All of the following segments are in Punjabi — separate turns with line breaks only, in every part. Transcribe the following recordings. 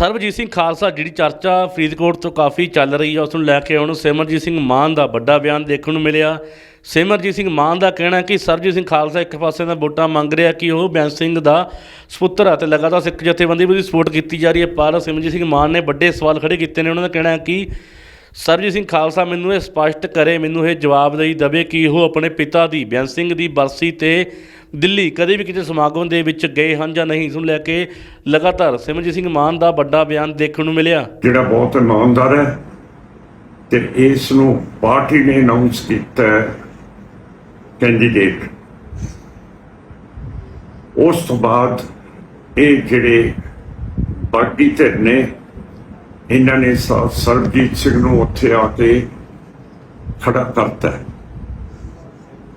ਸਰਬਜੀਤ ਸਿੰਘ ਖਾਲਸਾ, ਜਿਹੜੀ ਚਰਚਾ ਫਰੀਦਕੋਟ ਤੋਂ ਕਾਫੀ ਚੱਲ ਰਹੀ ਹੈ, ਉਸ ਨੂੰ ਲੈ ਕੇ ਹੁਣ ਸਿਮਰਜੀਤ ਸਿੰਘ ਮਾਨ ਦਾ ਵੱਡਾ ਬਿਆਨ ਦੇਖਣ ਨੂੰ ਮਿਲਿਆ। ਸਿਮਰਜੀਤ ਸਿੰਘ ਮਾਨ ਦਾ ਕਹਿਣਾ ਹੈ ਕਿ ਸਰਬਜੀਤ ਸਿੰਘ ਖਾਲਸਾ ਇੱਕ ਪਾਸੇ ਦਾ ਵੋਟਾਂ ਮੰਗ ਰਿਹਾ ਕਿ ਉਹ ਬੈਂਸ ਸਿੰਘ ਦਾ ਸੁਪੁੱਤਰ ਹੈ ਤੇ ਲਗਾਤਾਰ ਸਿੱਖ ਜਥੇਬੰਦੀ ਵੀ ਸਪੋਰਟ ਕੀਤੀ ਜਾ ਰਹੀ ਹੈ, ਪਰ ਸਿਮਰਜੀਤ ਸਿੰਘ ਮਾਨ ਨੇ ਵੱਡੇ ਸਵਾਲ ਖੜੇ ਕੀਤੇ ਨੇ। ਉਹਨਾਂ ਦਾ ਕਹਿਣਾ ਹੈ ਕਿ ਸਰਬਜੀਤ ਸਿੰਘ ਖਾਲਸਾ ਮੈਨੂੰ ਇਹ ਸਪਸ਼ਟ ਕਰੇ, ਮੈਨੂੰ ਇਹ ਜਵਾਬ ਦੇਈ ਦਵੇ ਕਿ ਉਹ ਆਪਣੇ ਪਿਤਾ ਦੀ, ਬੈਂਸ ਸਿੰਘ ਦੀ ਬਰਸੀ ਤੇ ਦਿੱਲੀ ਕਦੇ ਵੀ ਕਿਸੇ ਸਮਾਗਮ ਦੇ ਵਿੱਚ ਗਏ ਹਨ ਜਾਂ ਨਹੀਂ, ਇਸ ਨੂੰ ਲੈ ਕੇ ਲਗਾਤਾਰ ਸਿਮਰਜੀਤ ਸਿੰਘ ਮਾਨ ਦਾ ਵੱਡਾ ਬਿਆਨ ਦੇਖਣ ਨੂੰ ਮਿਲਿਆ।
ਜਿਹੜਾ ਬਹੁਤ ਇਮਾਨਦਾਰ ਹੈ ਤੇ ਇਸ ਨੂੰ ਪਾਰਟੀ ਨੇ ਅਨਾਉਂਸ ਕੀਤਾ ਕੈਂਡੀਡੇਟ ਉਸ ਤੋਂ ਬਾਅਦ ਇਹ ਜਿਹੜੇ ਬਾਗੀ ਧਿਰ ਨੇ, ਇਹਨਾਂ ਨੇ ਸਰਬਜੀਤ ਸਿੰਘ ਨੂੰ ਉੱਥੇ ਆ ਕੇ ਖੜਾ ਕਰਤਾ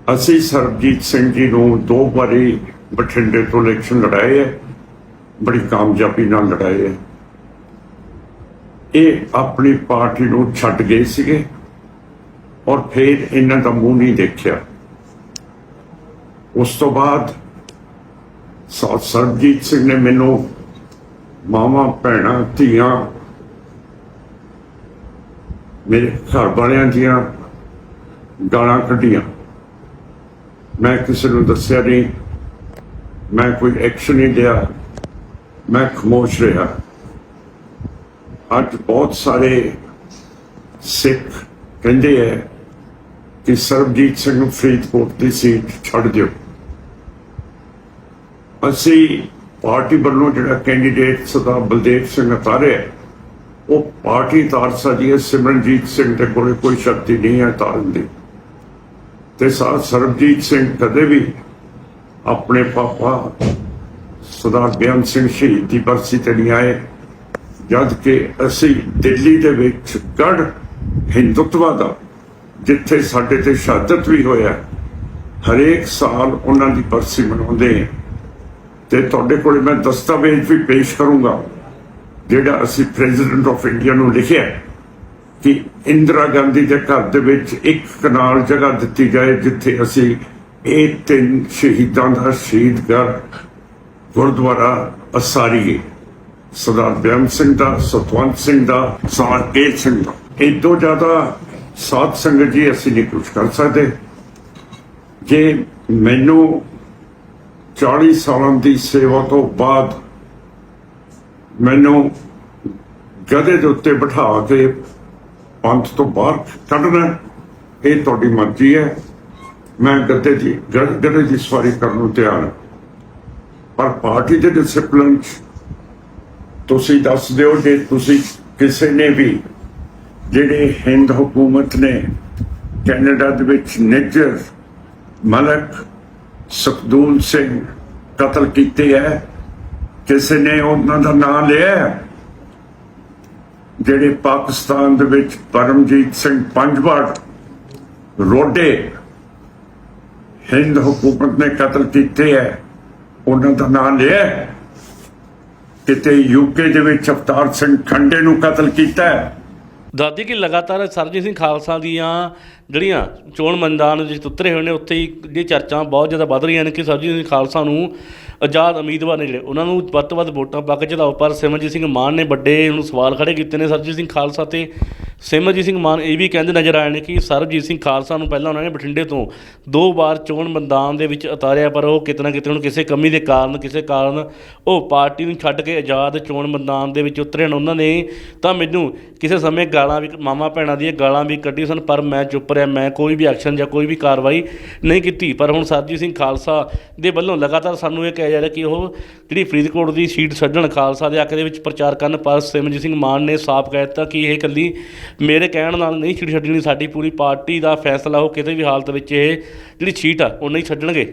ਅਸੀਂ ਸਰਬਜੀਤ ਸਿੰਘ ਜੀ ਨੂੰ ਦੋ ਵਾਰੀ ਬਠਿੰਡੇ ਤੋਂ ਇਲੈਕਸ਼ਨ ਲੜਾਏ ਹੈ ਬੜੀ ਕਾਮਯਾਬੀ ਨਾਲ ਲੜਾਏ ਹੈ ਇਹ ਆਪਣੀ ਪਾਰਟੀ ਨੂੰ ਛੱਡ ਗਏ ਸੀਗੇ ਔਰ ਫਿਰ ਇਹਨਾਂ ਦਾ ਮੂੰਹ ਨਹੀਂ ਦੇਖਿਆ। ਉਸ ਤੋਂ ਬਾਅਦ ਸਰਬਜੀਤ ਸਿੰਘ ਨੇ ਮੈਨੂੰ ਮਾਮਾ ਭੈਣਾਂ, ਧੀਆਂ, ਮੇਰੇ ਘਰ ਵਾਲਿਆਂ ਦੀਆਂ ਗਾਲਾਂ ਕੱਢੀਆਂ। ਮੈਂ ਕਿਸੇ ਨੂੰ ਦੱਸਿਆ ਨਹੀਂ। ਮੈਂ ਕੋਈ ਐਕਸ਼ਨ ਨਹੀਂ ਲਿਆ। ਮੈਂ ਖਮੋਸ਼ ਰਿਹਾ। ਅੱਜ ਬਹੁਤ ਸਾਰੇ ਸਿੱਖ ਕਹਿੰਦੇ ਹੈ ਕਿ ਸਰਬਜੀਤ ਸਿੰਘ ਨੂੰ ਫਰੀਦਕੋਟ ਦੀ ਸੀਟ ਛੱਡ ਦਿਓ। ਅਸੀਂ ਪਾਰਟੀ ਵੱਲੋਂ ਜਿਹੜਾ ਕੈਂਡੀਡੇਟ ਸਰਦਾਰ ਬਲਦੇਵ ਸਿੰਘ ਉਤਾਰਿਆ ਉਹ ਪਾਰਟੀ ਤਾਰ ਸਕਦੀ ਹੈ ਸਿਮਰਨਜੀਤ ਸਿੰਘ ਦੇ ਕੋਲੇ ਕੋਈ ਸ਼ਕਤੀ ਨਹੀਂ ਹੈ ਤਾਰਨ ਦੀ। ਤੇ ਸਰ ਸਰਬਜੀਤ ਸਿੰਘ ਕਦੇ ਵੀ ਆਪਣੇ ਪਾਪਾ ਸਰਦਾਰ ਬੇਅੰਤ ਸਿੰਘ ਸ਼ਹੀਦ ਦੀ ਬਰਸੀ ਤੇ ਨਹੀਂ ਆਏ। ਜਦ ਕਿ ਅਸੀਂ ਦਿੱਲੀ ਦੇ ਵਿੱਚ ਗੜ ਹਿੰਦੁੱਤਵਾ ਦਾ, ਜਿੱਥੇ ਸਾਡੇ ਤੇ ਸ਼ਹਾਦਤ ਵੀ ਹੋਇਆ, ਹਰੇਕ ਸਾਲ ਉਹਨਾਂ ਦੀ ਬਰਸੀ ਮਨਾਉਂਦੇ ਹਾਂ। ਤੇ ਤੁਹਾਡੇ ਕੋਲ ਮੈਂ ਦਸਤਾਵੇਜ਼ ਵੀ ਪੇਸ਼ ਕਰੂੰਗਾ, ਜਿਹੜਾ ਅਸੀਂ ਪ੍ਰੈਜ਼ੀਡੈਂਟ ਆਫ ਇੰਡੀਆ ਨੂੰ ਲਿਖਿਆ। ਕਿ ਇੰਦਰਾ ਗਾਂਧੀ ਦੇ ਘਰ ਦੇ ਵਿੱਚ ਇੱਕ ਕਨਾਲ ਜਗ੍ਹਾ ਦਿੱਤੀ ਜਾਏ ਜਿੱਥੇ ਅਸੀਂ ਇਹ ਤਿੰਨ ਸ਼ਹੀਦਾਂ ਦਾ ਸ਼ਹੀਦਗੜ ਗੁਰਦੁਆਰਾ ਅਸਾਰੀਏ। ਸਰਦਾਰ ਬੇਅੰਤ ਸਿੰਘ ਦਾ, ਸਤਵੰਤ ਸਿੰਘ ਦਾ ਸਰਦਾਰ ਸਿੰਘ ਦਾ। ਇਹ ਤੋਂ ਜ਼ਿਆਦਾ ਸਾਧ ਸੰਗਤ ਜੀ ਅਸੀਂ ਨਹੀਂ ਕੁਝ ਕਰ ਸਕਦੇ। ਜੇ ਮੈਨੂੰ 40 ਸਾਲਾਂ ਦੀ ਸੇਵਾ ਤੋਂ ਬਾਅਦ ਮੈਨੂੰ ਗਧੇ ਦੇ ਉੱਤੇ ਬਿਠਾ ਕੇ ਪੰਥ ਤੋਂ ਬਾਹਰ ਕੱਢਣਾ ਇਹ ਤੁਹਾਡੀ ਮਰਜ਼ੀ ਹੈ। ਮੈਂ ਗੱਦੇ ਦੀ ਗ- ਗਧੇ ਦੀ ਸਵਾਰੀ ਕਰਨ ਨੂੰ ਤਿਆਰ ਹਾਂ। ਪਰ ਪਾਰਟੀ ਦੇ ਡਿਸਪਲਿਨ ਚ ਤੁਸੀਂ ਦੱਸ ਦਿਓ ਜੇ ਤੁਸੀਂ ਕਿਸੇ ਨੇ ਵੀ ਜਿਹੜੇ ਹਿੰਦ ਹਕੂਮਤ ਨੇ ਕੈਨੇਡਾ ਦੇ ਵਿੱਚ ਨਿੱਜਰ ਮਲਕ ਸੁਖਦੂਲ ਸਿੰਘ ਕਤਲ ਕੀਤੇ ਹੈ, ਕਿਸੇ ਨੇ ਉਹਨਾਂ ਦਾ ਨਾਮ ਲਿਆ ਜਿਹੜੇ ਪਾਕਿਸਤਾਨ ਦੇ ਵਿੱਚ ਪਰਮਜੀਤ ਸਿੰਘ ਪੰਜਵਾੜ ਰੋਡੇ ਹਿੰਦ ਹਕੂਮਤ ਨੇ ਕਤਲ ਕੀਤੇ ਹੈ, ਉਹਨਾਂ ਦਾ ਨਾਮ ਲਿਆ ਕਿਤੇ ਯੂਕੇ ਦੇ ਵਿੱਚ ਅਵਤਾਰ ਸਿੰਘ ਖੰਡੇ ਨੂੰ ਕਤਲ ਕੀਤਾ ਹੈ।
ਦਾਦੀ ਕਿ ਲਗਾਤਾਰ ਸਰਜੀਤ ਸਿੰਘ ਖਾਲਸਾ ਦੀਆਂ ਜਿਹੜੀਆਂ ਚੋਣ ਮੈਦਾਨ ਵਿੱਚ ਉਤਰੇ ਹੋਏ ਨੇ, ਉੱਥੇ ਹੀ ਜਿਹੜੀ ਚਰਚਾਂ ਬਹੁਤ ਜ਼ਿਆਦਾ ਵੱਧ ਰਹੀਆਂ ਨੇ ਕਿ ਸਰਜੀਤ ਸਿੰਘ ਖਾਲਸਾ ਨੂੰ ਆਜ਼ਾਦ ਉਮੀਦਵਾਰ ਨੇ ਜਿਹੜੇ, ਉਹਨਾਂ ਨੂੰ ਵੱਧ ਤੋਂ ਵੱਧ ਵੋਟਾਂ ਪਾ ਕੇ ਚੜਾਓ ਪਰ ਸਿਮਰਜੀਤ ਸਿੰਘ ਮਾਨ ਨੇ ਵੱਡੇ ਹੁਣ ਸਵਾਲ ਖੜੇ ਕੀਤੇ ਨੇ, ਸਰਜੀਤ ਸਿੰਘ ਖਾਲਸਾ ਤੇ ਸਿਮਰਜੀਤ ਸਿੰਘ ਮਾਨ ਇਹ ਵੀ ਕਹਿੰਦੇ ਨਜ਼ਰ ਆਏ ਨੇ ਕਿ ਸਰਬਜੀਤ ਸਿੰਘ ਖਾਲਸਾ ਨੂੰ ਪਹਿਲਾਂ ਉਹਨਾਂ ਨੇ ਬਠਿੰਡੇ ਤੋਂ ਦੋ ਵਾਰ ਚੋਣ ਮੈਦਾਨ ਦੇ ਵਿੱਚ ਉਤਾਰਿਆ, ਪਰ ਉਹ ਕਿਤੇ ਨਾ ਕਿਤੇ ਹੁਣ ਕਿਸੇ ਕਮੀ ਦੇ ਕਾਰਨ, ਕਿਸੇ ਕਾਰਨ ਉਹ ਪਾਰਟੀ ਨੂੰ ਛੱਡ ਕੇ ਆਜ਼ਾਦ ਚੋਣ ਮੈਦਾਨ ਦੇ ਵਿੱਚ ਉਤਰੇ ਨੇ। ਉਹਨਾਂ ਨੇ ਤਾਂ ਮੈਨੂੰ ਕਿਸੇ ਸਮੇਂ ਗਾਲਾਂ ਵੀ ਮਾਮਾ ਭੈਣਾਂ ਦੀਆਂ ਗਾਲਾਂ ਵੀ ਕੱਢੀ ਸਨ, ਪਰ ਮੈਂ ਚੁੱਪ ਰਿਹਾ, ਮੈਂ ਕੋਈ ਵੀ ਐਕਸ਼ਨ ਜਾਂ ਕੋਈ ਵੀ ਕਾਰਵਾਈ ਨਹੀਂ ਕੀਤੀ। ਪਰ ਹੁਣ ਸਰਜੀਤ ਸਿੰਘ ਖਾਲਸਾ ਦੇ ਵੱਲੋਂ ਲਗਾਤਾਰ ਸਾਨੂੰ ਇਹ ਕਿਹਾ ਜਾ ਰਿਹਾ ਕਿ ਉਹ ਜਿਹੜੀ ਫਰੀਦਕੋਟ ਦੀ ਸੀਟ ਛੱਡਣ ਖਾਲਸਾ ਦੇ ਹੱਕ ਦੇ ਵਿੱਚ ਪ੍ਰਚਾਰ ਕਰਨ, ਪਰ ਸਿਮਰਜੀਤ ਸਿੰਘ ਮਾਨ ਨੇ ਸਾਫ਼ ਕਹਿ ਦਿੱਤਾ ਕਿ ਇਹ ਇਕੱਲੀ ਮੇਰੇ ਕਹਿਣ ਨਾਲ ਨਹੀਂ ਸੀਟ ਛੱਡਣੀ, ਸਾਡੀ ਪੂਰੀ ਪਾਰਟੀ ਦਾ ਫੈਸਲਾ ਉਹ ਕਿਸੇ ਵੀ ਹਾਲਤ ਵਿੱਚ ਇਹ ਜਿਹੜੀ ਛੀਟ ਆ, ਉਹ ਨਹੀਂ ਛੱਡਣਗੇ।